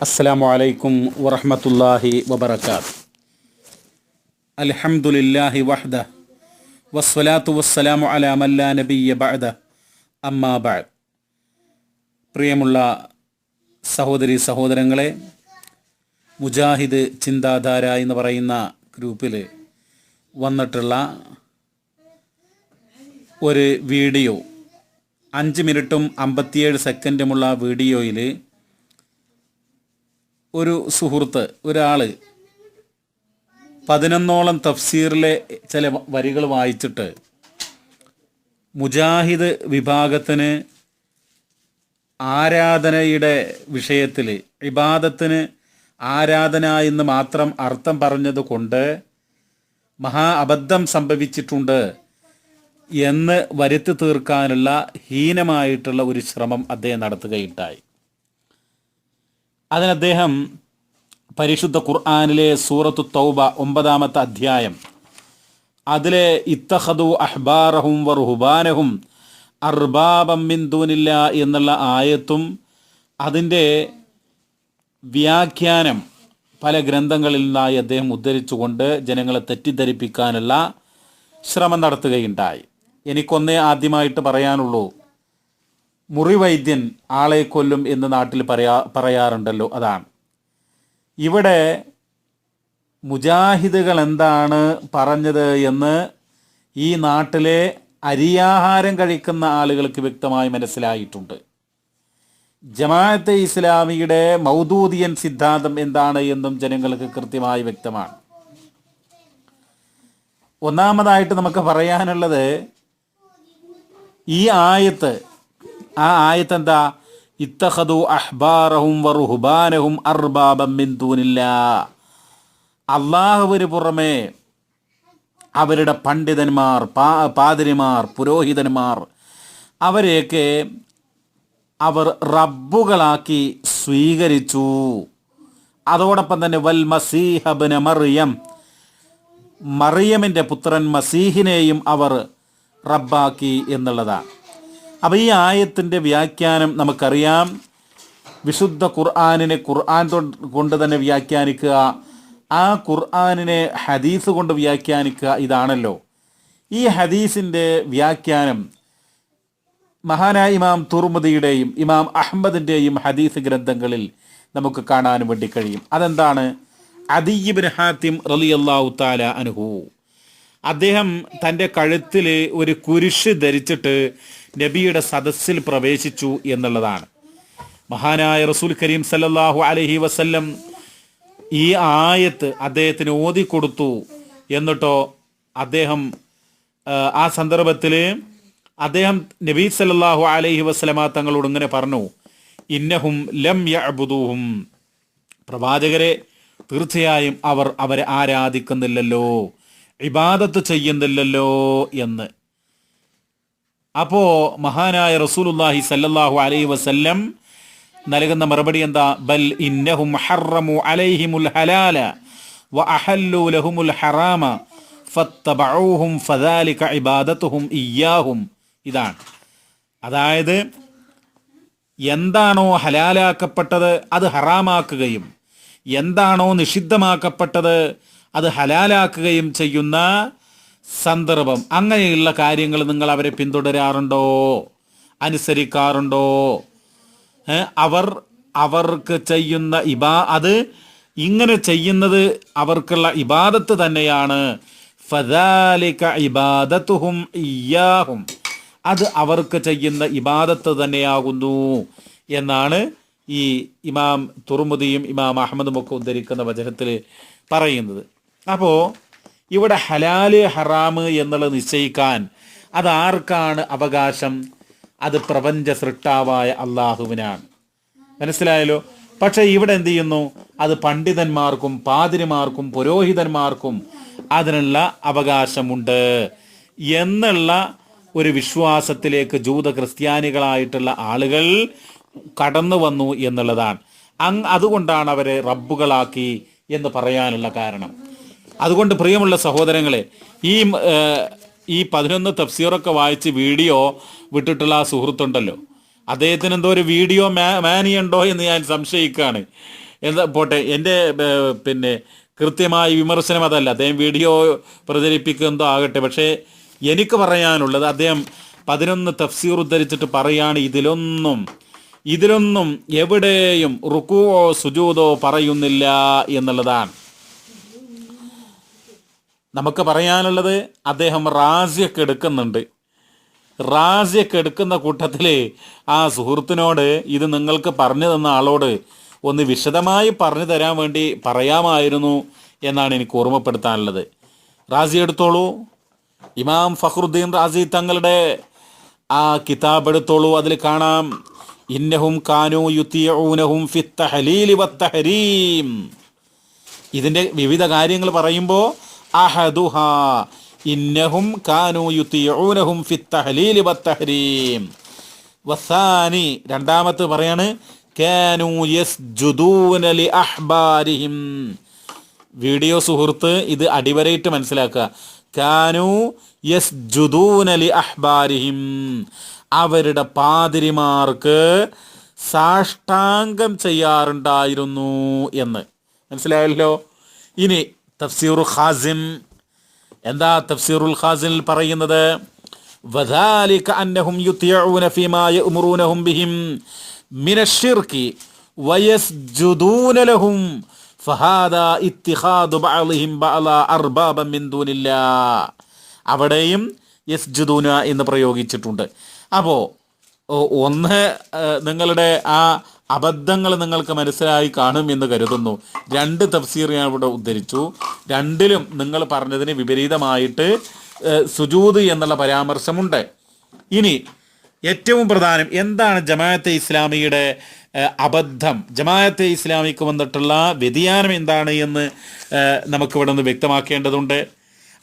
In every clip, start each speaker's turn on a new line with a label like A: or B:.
A: അസ്സലാമു അലൈക്കും വറഹമത്തല്ലാഹി വബറകാത്ത് അലഹമുല്ലാഹി വഹ്ദ വസ്വലാത്തു വസ്സലാമു അലാ നബിയ ബഅദ അമ്മാ ബഅദ്. പ്രിയമുള്ള സഹോദരി സഹോദരങ്ങളെ മുജാഹിദ് ചിന്താധാര എന്ന് പറയുന്ന ഗ്രൂപ്പിൽ വന്നിട്ടുള്ള ഒരു വീഡിയോ അഞ്ച് മിനിറ്റും അമ്പത്തിയേഴ് സെക്കൻഡുമുള്ള വീഡിയോയിൽ ഒരു സുഹൃത്ത് ഒരാൾ പതിനൊന്നോളം തഫ്സീറിലെ ചില വരികൾ വായിച്ചിട്ട് മുജാഹിദ് വിഭാഗത്തിന് ആരാധനയുടെ വിഷയത്തിൽ ഇബാദത്തിന് ആരാധന എന്ന് മാത്രം അർത്ഥം പറഞ്ഞത് കൊണ്ട് മഹാ അബദ്ധം സംഭവിച്ചിട്ടുണ്ട് എന്ന് വരുത്തി തീർക്കാനുള്ള ഹീനമായിട്ടുള്ള ഒരു ശ്രമം അദ്ദേഹം നടത്തുകയുണ്ടായി. അതിന് അദ്ദേഹം പരിശുദ്ധ ഖുർആാനിലെ സൂറത്തു തൗബ ഒമ്പതാമത്തെ അധ്യായം. അതിലെ ഇത്തഹദു അഹ്ബാറഹും വറുഹുബാനഹും അർബാബം മിന്ദൂനില്ല എന്നുള്ള ആയത്തും അതിന്റെ വ്യാഖ്യാനം പല ഗ്രന്ഥങ്ങളിൽ നിന്നായി അദ്ദേഹം ഉദ്ധരിച്ചുകൊണ്ട് ജനങ്ങളെ തെറ്റിദ്ധരിപ്പിക്കാനുള്ള ശ്രമം നടത്തുകയുണ്ടായി. എനിക്കൊന്നേ ആദ്യമായിട്ട് പറയാനുള്ളൂ മുറിവൈദ്യൻ ആളെ കൊല്ലും എന്ന് നാട്ടിൽ പറയാ പറയാറുണ്ടല്ലോ. അതാണ്. ഇവിടെ മുജാഹിദുകൾ എന്താണ് പറഞ്ഞത് എന്ന് ഈ നാട്ടിലെ അരിയാഹാരം കഴിക്കുന്ന ആളുകൾക്ക് വ്യക്തമായി മനസ്സിലായിട്ടുണ്ട്. ജമാഅത്തെ ഇസ്ലാമിയുടെ മൗദൂദിയൻ സിദ്ധാന്തം എന്താണ് എന്നും ജനങ്ങൾക്ക് കൃത്യമായി വ്യക്തമാണ്. ഒന്നാമതായിട്ട് നമുക്ക് പറയാനുള്ളത് ഈ ആയത്ത് ആ ആയത്ത് എന്താ ഇത്തഹദു അഹ്ബാറഹും വറുഹുബാനഹും അർബാബം മിൻ ദൂനില്ല. അള്ളാഹുവിന് പുറമെ അവരുടെ പണ്ഡിതന്മാർ പാ പാതിരിമാർ പുരോഹിതന്മാർ അവരെയൊക്കെ അവർ റബ്ബുകളാക്കി സ്വീകരിച്ചു. അതോടൊപ്പം തന്നെ വൽ മസീഹബിന് മറിയം മറിയമിന്റെ പുത്രൻ മസീഹിനെയും അവർ റബ്ബാക്കി എന്നുള്ളതാണ്. അപ്പോൾ ഈ ആയത്തിന്റെ വ്യാഖ്യാനം നമുക്കറിയാം. വിശുദ്ധ ഖുർആാനിനെ ഖുർആൻ കൊണ്ട് തന്നെ വ്യാഖ്യാനിക്കുക. ആ ഖുർആാനിനെ ഹദീസ് കൊണ്ട് വ്യാഖ്യാനിക്കുക ഇതാണല്ലോ. ഈ ഹദീസിന്റെ വ്യാഖ്യാനം മഹാനായ ഇമാം തുർമുദിയുടെയും ഇമാം അഹമ്മദിന്റെയും ഹദീസ് ഗ്രന്ഥങ്ങളിൽ നമുക്ക് കാണാൻ വേണ്ടി കഴിയും. അതെന്താണ്? അദീബിൻ ഹാത്തിം റലി അള്ളാഹു താല അനുഹു അദ്ദേഹം തന്റെ കഴുത്തിൽ ഒരു കുരിശ് ധരിച്ചിട്ട് നബിയുടെ സദസ്സിൽ പ്രവേശിച്ചു എന്നുള്ളതാണ്. മഹാനായ റസൂൽ കരീം സല്ലാഹു അലഹി വസല്ലം ഈ ആയത്ത് അദ്ദേഹത്തിന് ഓതിക്കൊടുത്തു എന്നിട്ടോ അദ്ദേഹം ആ, സന്ദർഭത്തിൽ അദ്ദേഹം നബീ സല്ലാഹു അലൈഹി വസ്ലമ തങ്ങളോട് ഇങ്ങനെ പറഞ്ഞു ഇന്നഹും ലം യഅബുദൂഹും. പ്രവാചകരെ തീർച്ചയായും അവർ അവരെ ആരാധിക്കുന്നില്ലല്ലോ ഇബാദത്ത് ചെയ്യുന്നില്ലല്ലോ എന്ന്. അപ്പോ മഹാനായ റസൂലുല്ലാഹി സല്ലല്ലാഹു അലൈഹി വസല്ലം നൽകുന്ന മറുപടി എന്താ? ബൽ ഇന്നഹും ഹറമു അലൈഹിമുൽ ഹലാല വ അഹല്ലു ലഹുമുൽ ഹറാമ ഫത്തബഊഹും ഫദാലിക ഇബാദതുഹും ഇയ്യാഹും. ഇതാണ്. അതായത് എന്താണോ ഹലാലാക്കപ്പെട്ടത് അത് ഹറാമാക്കുകയും എന്താണോ നിഷിദ്ധമാക്കപ്പെട്ടത് അത് ഹലാലാക്കുകയും ചെയ്യുന്ന സന്ദർഭം. അങ്ങനെയുള്ള കാര്യങ്ങൾ നിങ്ങൾ അവരെ പിന്തുടരാറുണ്ടോ? അനുസരിക്കാറുണ്ടോ? അവർ അവർക്ക് ചെയ്യുന്ന ഇബാ അത് ഇങ്ങനെ ചെയ്യുന്നത് അവർക്കുള്ള ഇബാദത്ത് തന്നെയാണ്. ഫദാലിക ഇബാദത്തുഹും ഇയ്യാഹും. അത് അവർക്ക് ചെയ്യുന്ന ഇബാദത്ത് തന്നെയാകുന്നു എന്നാണ് ഈ ഇമാം തുറമുദിയും ഇമാം അഹമ്മദും ഒക്കെ ഉദ്ധരിക്കുന്ന വചനത്തിൽ പറയുന്നത്. അപ്പോൾ ഇവിടെ ഹലാൽ ഹറാമ് എന്നുള്ളത് നിശ്ചയിക്കാൻ അത് ആർക്കാണ് അവകാശം? അത് പ്രപഞ്ച സൃഷ്ടാവായ അള്ളാഹുവിനാണ്. മനസ്സിലായല്ലോ? പക്ഷേ ഇവിടെ എന്ത് ചെയ്യുന്നു? അത് പണ്ഡിതന്മാർക്കും പാതിരിമാർക്കും പുരോഹിതന്മാർക്കും അതിനുള്ള അവകാശമുണ്ട്. എന്നുള്ള ഒരു വിശ്വാസത്തിലേക്ക് ജൂത ക്രിസ്ത്യാനികളായിട്ടുള്ള ആളുകൾ കടന്നു വന്നു എന്നുള്ളതാണ്. അങ് അതുകൊണ്ടാണ് അവരെ റബ്ബുകളാക്കി എന്ന് പറയാനുള്ള കാരണം. അതുകൊണ്ട് പ്രിയമുള്ള സഹോദരങ്ങളെ ഈ ഈ പതിനൊന്ന് തഫ്സീറൊക്കെ വായിച്ച് വീഡിയോ വിട്ടിട്ടുള്ള ആ സുഹൃത്തുണ്ടല്ലോ. അദ്ദേഹത്തിന് എന്തോ ഒരു വീഡിയോ മാനിയുണ്ടോ എന്ന് ഞാൻ സംശയിക്കുകയാണ്. എന്താ പോട്ടെ എന്റെ പിന്നെ കൃത്യമായ വിമർശനം അതല്ല. അദ്ദേഹം വീഡിയോ പ്രചരിപ്പിക്കുന്നതോ ആകട്ടെ. പക്ഷേ എനിക്ക് പറയാനുള്ളത് അദ്ദേഹം പതിനൊന്ന് തഫ്സീർ ഉദ്ധരിച്ചിട്ട് പറയാണ് ഇതിലൊന്നും ഇതിലൊന്നും എവിടെയും റുക്കുവോ സുജൂതോ പറയുന്നില്ല എന്നുള്ളതാണ്. നമുക്ക് പറയാനുള്ളത് അദ്ദേഹം റാസിയൊക്കെ എടുക്കുന്നുണ്ട്. റാസിയൊക്കെ എടുക്കുന്ന കൂട്ടത്തിൽ ആ സുഹൃത്തിനോട് ഇത് നിങ്ങൾക്ക് പറഞ്ഞു തന്ന ആളോട് ഒന്ന് വിശദമായി പറഞ്ഞു തരാൻ വേണ്ടി പറയാമായിരുന്നു എന്നാണ് എനിക്ക് ഓർമ്മപ്പെടുത്താനുള്ളത്. റാസി എടുത്തോളൂ. ഇമാം ഫഖറുദ്ദീൻ റാസി തങ്ങളുടെ ആ കിതാബ് എടുത്തോളൂ. അതിൽ കാണാം ഇന്നഹും കാനു യുത്തിയൂനഹും ഫിത്തഹലീലി വത്തഹരീം. ഇതിന്റെ വിവിധ കാര്യങ്ങൾ പറയുമ്പോൾ അഹദുഹ. ഇന്നഹും കാനു യുത്തിയൂനഹും ഫിത്തഹലീലി വത്തഹരീം വസാനി രണ്ടാമത്തെ പറയാണ് കാനു യസ്ജുദൂന ലി അഹ്ബാരിഹിം. വീഡിയോ സുഹൃത്ത് ഇത് അടിവരയിട്ട് മനസ്സിലാക്കുക. കാനു യസ്ജുദൂന ലി അഹ്ബാരിഹിം. അവരുടെ പാതിരിമാർക്ക് സാഷ്ടാംഗം ചെയ്യാറുണ്ടായിരുന്നു എന്ന്. മനസ്സിലായല്ലോ? ഇനി തഫ്സീറു ഖാസിം. എന്താ തഫ്സീറുൽ ഖാസിനിൽ പറയുന്നത്? വധാലിക അന്നഹും യുത്തിയൂന ഫീമായ ഉമറൂനഹും ബിഹിം മിനഷിർക്കി വയസ്ജുദൂന ലഹും ഫഹാദാ ഇത്തിഖാദു ബഅലിഹിം ബഅല അർബാബ മിൻ ദൂനില്ലാ. അവിടെയും യസ്ജുദൂന എന്ന് പ്രയോഗിച്ചിട്ടുണ്ട്. അപ്പോ ഒന്ന് നിങ്ങളുടെ ആ അബദ്ധങ്ങൾ നിങ്ങൾക്ക് മനസ്സിലായി കാണും എന്ന് കരുതുന്നു. രണ്ട് തഫ്സീർ ഞാൻ ഇവിടെ ഉദ്ധരിച്ചു. രണ്ടിലും നിങ്ങൾ പറഞ്ഞതിന് വിപരീതമായിട്ട് സുജൂദ് എന്നുള്ള പരാമർശമുണ്ട്. ഇനി ഏറ്റവും പ്രധാനം എന്താണ് ജമാഅത്തെ ഇസ്ലാമിയുടെ അബദ്ധം? ജമാഅത്തെ ഇസ്ലാമിക്ക് വന്നിട്ടുള്ള വ്യതിയാനം എന്താണ് എന്ന് നമുക്കിവിടെ നിന്ന് വ്യക്തമാക്കേണ്ടതുണ്ട്.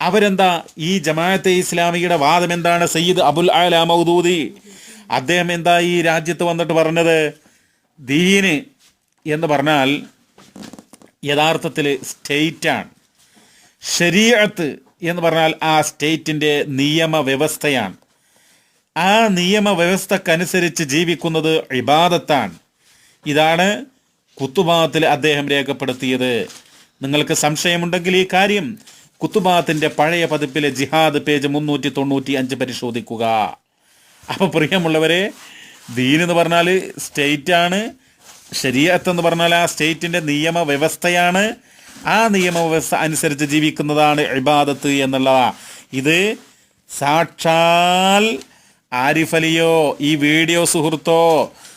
A: അവരെന്താ ഈ ജമാഅത്തെ ഇസ്ലാമിയുടെ വാദം എന്താണ്? സയ്യിദ് അബുൽ അല മൗദൂദി. അദ്ദേഹം എന്താ ഈ രാജ്യത്ത് വന്നിട്ട് പറഞ്ഞത്? ദീന് എന്ന് പറഞ്ഞാൽ യഥാർത്ഥത്തിൽ സ്റ്റേറ്റാണ്. ശരീരത്ത് എന്ന് പറഞ്ഞാൽ ആ സ്റ്റേറ്റിന്റെ നിയമവ്യവസ്ഥയാണ്. ആ നിയമവ്യവസ്ഥക്കനുസരിച്ച് ജീവിക്കുന്നത് ഇബാദത്താണ്. ഇതാണ് കുത്തുബാത്തിൽ അദ്ദേഹം രേഖപ്പെടുത്തിയത്. നിങ്ങൾക്ക് സംശയമുണ്ടെങ്കിൽ ഈ കാര്യം കുത്തുബാത്തിന്റെ പഴയ പതിപ്പിലെ ജിഹാദ് പേജ് മുന്നൂറ്റി തൊണ്ണൂറ്റി അഞ്ച് പരിശോധിക്കുക. അപ്പോൾ പ്രിയമുള്ളവരെ ദീൻ എന്ന് പറഞ്ഞാൽ സ്റ്റേറ്റാണ് ശരീരത്ത് എന്ന് പറഞ്ഞാൽ ആ സ്റ്റേറ്റിന്റെ നിയമവ്യവസ്ഥയാണ്. ആ നിയമവ്യവസ്ഥ അനുസരിച്ച് ജീവിക്കുന്നതാണ് ഇബാദത്ത് എന്നുള്ളതാണ് ഇത് സാക്ഷാൽ ആരിഫലിയോ ഈ വീഡിയോ സുഹൃത്തോ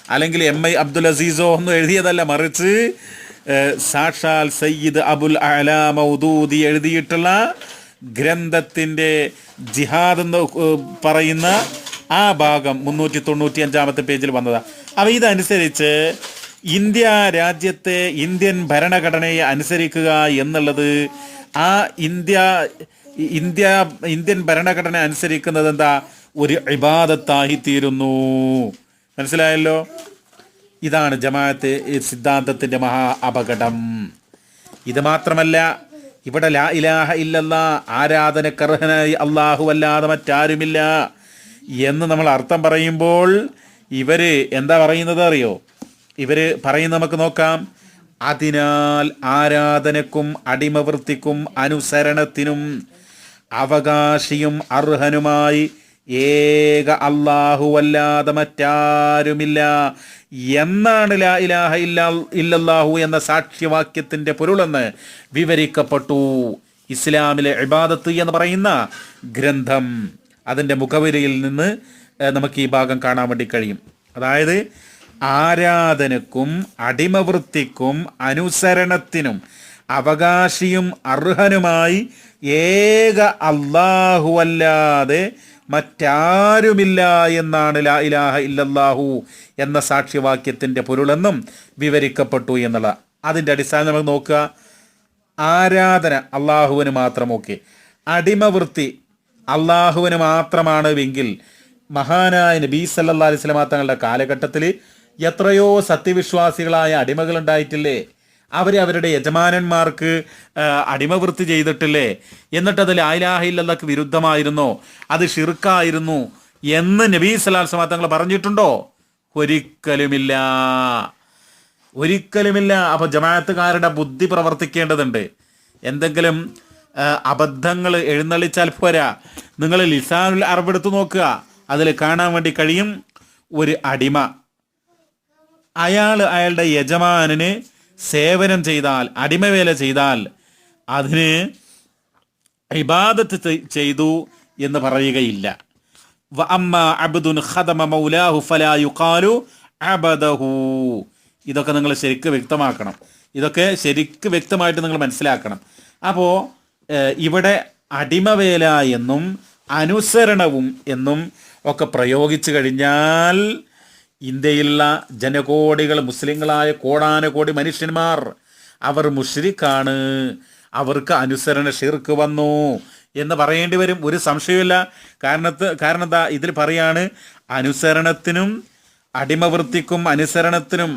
A: അല്ലെങ്കിൽ എം ഐ അബ്ദുൽ അസീസോ ഒന്നും എഴുതിയതല്ല മറിച്ച് സാക്ഷാൽ സയ്യിദ് അബുൽ അല മൗദൂദി എഴുതിയിട്ടുള്ള ഗ്രന്ഥത്തിന്റെ ജിഹാദ് എന്ന് പറയുന്ന ആ ഭാഗം മുന്നൂറ്റി തൊണ്ണൂറ്റി അഞ്ചാമത്തെ പേജിൽ വന്നതാണ് അപ്പോൾ ഇതനുസരിച്ച് ഇന്ത്യ രാജ്യത്തെ ഇന്ത്യൻ ഭരണഘടനയെ അനുസരിക്കുക എന്നുള്ളത് ആ ഇന്ത്യ ഇന്ത്യ ഇന്ത്യൻ ഭരണഘടന അനുസരിക്കുന്നത് എന്താ? ഒരു ഇബാദത്തായി തീരുന്നു മനസ്സിലായല്ലോ? ഇതാണ് ജമാഅത്ത് സിദ്ധാന്തത്തിന്റെ മഹാ അപകടം. ഇത് മാത്രമല്ല ഇവിടെ ലാ ഇലാഹ ഇല്ലല്ല ആരാധനക്കർഹനായി അള്ളാഹു അല്ലാതെ മറ്റാരുമില്ല. എന്ന് നമ്മൾ അർത്ഥം പറയുമ്പോൾ ഇവർ എന്താ പറയുന്നത് അറിയോ? ഇവർ പറയുന്നത് നമുക്ക് നോക്കാം. അതിനാൽ ആരാധനക്കും അടിമവൃത്തിക്കും അനുസരണത്തിനും അവകാശിയും അർഹനുമായി ഏക അല്ലാഹുവല്ലാതെ മറ്റാരുമില്ല എന്നാണ് ലാ ഇലാഹ ഇല്ലാ ഇല്ലല്ലാഹു എന്ന സാക്ഷ്യവാക്യത്തിന്റെ പൊരുളെന്ന് വിവരിക്കപ്പെട്ടു. ഇസ്ലാമിലെ ഇബാദത്ത് എന്ന് പറയുന്ന ഗ്രന്ഥം. അതിന്റെ മുഖവരിയിൽ നിന്ന് നമുക്ക് ഈ ഭാഗം കാണാൻ വേണ്ടി കഴിയും. അതായത് ആരാധനക്കും അടിമവൃത്തിക്കും അനുസരണത്തിനും അവകാശിയും അർഹനുമായി ഏക അല്ലാഹുവല്ലാതെ മറ്റാരുമില്ല എന്നാണ് ലാ ഇലാഹ ഇല്ലല്ലാഹു എന്ന സാക്ഷ്യവാക്യത്തിന്റെ പൊരുളെന്നും വിവരിക്കപ്പെട്ടു എന്നുള്ള. അതിന്റെ അടിസ്ഥാനം നമുക്ക് നോക്കുക. ആരാധന അള്ളാഹുവിന് മാത്രം ഓക്കെ. അടിമവൃത്തി അള്ളാഹുവിന് മാത്രമാണ് എങ്കിൽ മഹാനായ നബീ സല്ലാ അലൈഹി വസല്ലമ തങ്ങളുടെ കാലഘട്ടത്തിൽ എത്രയോ സത്യവിശ്വാസികളായ അടിമകൾ ഉണ്ടായിട്ടില്ലേ അവരെ അവരുടെ യജമാനന്മാർക്ക് അടിമവൃത്തി ചെയ്തിട്ടില്ലേ? എന്നിട്ട് അത് ലായിലാഹില്ലക്ക് വിരുദ്ധമായിരുന്നോ? അത് ഷിർക്കായിരുന്നു എന്ന് നബീ വസല്ലമ തങ്ങൾ പറഞ്ഞിട്ടുണ്ടോ? ഒരിക്കലുമില്ല. ഒരിക്കലുമില്ല. അപ്പോൾ ജമാഅത്തുകാരുടെ ബുദ്ധി പ്രവർത്തിക്കേണ്ടതുണ്ട്. എന്തെങ്കിലും അബദ്ധങ്ങൾ എഴുന്നള്ളിച്ചാൽ പോരാ. നിങ്ങൾ ലിസാനുൽ അറബെടുത്ത് നോക്കുക. അതിൽ കാണാൻ വേണ്ടി കഴിയും ഒരു അടിമ. അയാൾ അയാളുടെ യജമാനന് സേവനം ചെയ്താൽ അടിമവേല ചെയ്താൽ അതിന് ഇബാദത്ത് ചെയ്തു എന്ന് പറയുകയില്ല. ഇതൊക്കെ നിങ്ങൾ ശരിക്ക് വ്യക്തമാക്കണം. ഇതൊക്കെ ശരിക്ക് വ്യക്തമായിട്ട് നിങ്ങൾ മനസ്സിലാക്കണം. അപ്പോൾ ഇവിടെ അടിമവേല എന്നും അനുസരണവും എന്നും ഒക്കെ പ്രയോഗിച്ചു കഴിഞ്ഞാൽ ഇന്ത്യയിലുള്ള ജനകോടികൾ മുസ്ലിങ്ങളായ കോടാനുകോടി മനുഷ്യന്മാർ അവർ മുഷ്രിക്കാണ് അവർക്ക് അനുസരണ ഷിർക്ക് വന്നു എന്ന് പറയേണ്ടി വരും. ഒരു സംശയമില്ല കാരണത്ത് കാരണം എന്താ ഇതിൽ പറയാണ് അനുസരണത്തിനും അടിമവൃത്തിക്കും അനുസരണത്തിനും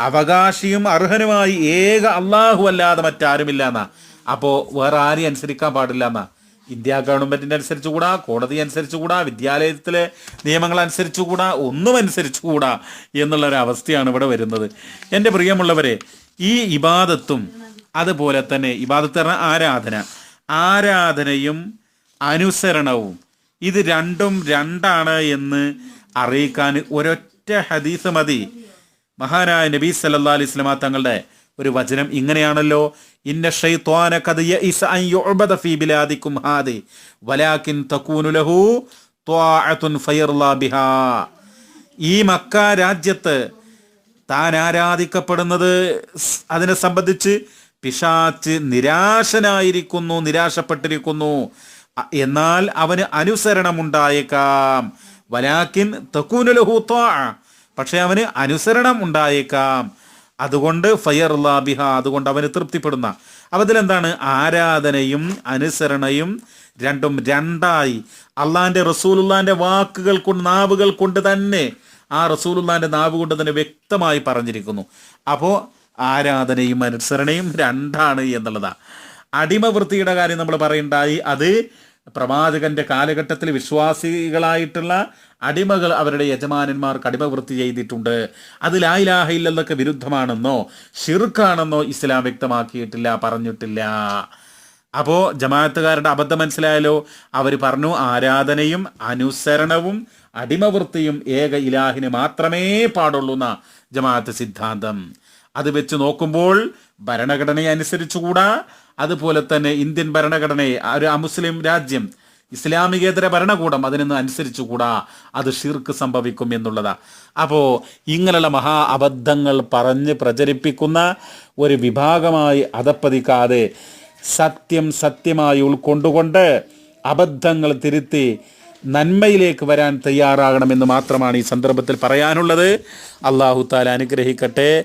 A: അവകാശിയും അർഹനുമായി ഏക അള്ളാഹു അല്ലാതെ മറ്റാരുമില്ല എന്നാ. അപ്പോൾ വേറെ ആരെയും അനുസരിക്കാൻ പാടില്ല എന്നാ? ഇന്ത്യ ഗവൺമെന്റിന്റെ അനുസരിച്ചുകൂടാ കോടതി അനുസരിച്ചുകൂടാ വിദ്യാലയത്തിലെ നിയമങ്ങൾ അനുസരിച്ചുകൂടാ ഒന്നും അനുസരിച്ചുകൂടാ എന്നുള്ള ഒരു അവസ്ഥയാണ് ഇവിടെ വരുന്നത്. എന്റെ പ്രിയമുള്ളവരെ ഈ ഇബാദത്തും അതുപോലെ തന്നെ ഇബാദത്ത് ആരാധന. ആരാധനയും അനുസരണവും. ഇത് രണ്ടും രണ്ടാണ് എന്ന് അറിയിക്കാൻ ഒരൊറ്റ ഹദീസ് മതി. മഹാനായ നബി സല്ലാ അലൈഹി സ്വലാ തങ്ങളുടെ ഒരു വചനം ഇങ്ങനെയാണല്ലോ. ഇന്ന അൻ ഫീ ഹാദി. വലാകിൻ തകൂനു ലഹു ബിഹാ. ഈ മക്ക രാജ്യത്ത് താൻ ആരാധിക്കപ്പെടുന്നത് അതിനെ സംബന്ധിച്ച് പിശാച്ച് നിരാശനായിരിക്കുന്നു നിരാശപ്പെട്ടിരിക്കുന്നു. എന്നാൽ അവന് അനുസരണമുണ്ടായേക്കാം. വലാക്കിൻ തക്കൂനുലഹു പക്ഷെ അവന് അനുസരണം ഉണ്ടായേക്കാം. അതുകൊണ്ട് ഫയർ ബിഹ അതുകൊണ്ട് അവന് തൃപ്തിപ്പെടുന്ന. അവതിലെന്താണ് ആരാധനയും അനുസരണയും രണ്ടും രണ്ടായി. അള്ളാന്റെ റസൂലുള്ളാന്റെ വാക്കുകൾ കൊണ്ട് നാവുകൾ കൊണ്ട് തന്നെ ആ റസൂലുള്ളാന്റെ നാവ് കൊണ്ട് തന്നെ വ്യക്തമായി പറഞ്ഞിരിക്കുന്നു. അപ്പോൾ ആരാധനയും അനുസരണയും രണ്ടാണ് എന്നുള്ളതാണ് അടിമവൃത്തിയുടെ കാര്യം നമ്മൾ പറയുണ്ടായി. അത് പ്രവാചകന്റെ കാലഘട്ടത്തിൽ വിശ്വാസികളായിട്ടുള്ള അടിമകൾ അവരുടെ യജമാനന്മാർക്ക് അടിമവൃത്തി ചെയ്തിട്ടുണ്ട്. അത് ലായിലാഹയില്ലതൊക്കെ വിരുദ്ധമാണെന്നോ ഷിർക്കാണെന്നോ ഇസ്ലാം വ്യക്തമാക്കിയിട്ടില്ല പറഞ്ഞിട്ടില്ല. അപ്പോൾ ജമാഅത്തുകാരുടെ അബദ്ധം മനസ്സിലായാലോ അവർ പറഞ്ഞു ആരാധനയും അനുസരണവും അടിമവൃത്തിയും ഏക ഇലാഹിന് മാത്രമേ പാടുള്ളൂ എന്ന ജമാഅത്ത് സിദ്ധാന്തം. അത് വെച്ച് നോക്കുമ്പോൾ ഭരണഘടനയെ അനുസരിച്ചുകൂടാ അതുപോലെ തന്നെ ഇന്ത്യൻ ഭരണഘടനയെ ഒരു അമുസ്ലിം രാജ്യം ഇസ്ലാമികേതര ഭരണകൂടം അതിനൊന്നും അനുസരിച്ചുകൂടാ അത് ഷിർക്ക് സംഭവിക്കും എന്നുള്ളതാ. അപ്പോൾ ഇങ്ങനെയുള്ള മഹാ അബദ്ധങ്ങൾ പറഞ്ഞ് പ്രചരിപ്പിക്കുന്ന ഒരു വിഭാഗമായി അതപ്പതിക്കാതെ സത്യം സത്യമായി ഉൾക്കൊണ്ടുകൊണ്ട് അബദ്ധങ്ങൾ തിരുത്തി നന്മയിലേക്ക് വരാൻ തയ്യാറാകണമെന്ന് മാത്രമാണ് ഈ സന്ദർഭത്തിൽ പറയാനുള്ളത്. അള്ളാഹു താല അനുഗ്രഹിക്കട്ടെ.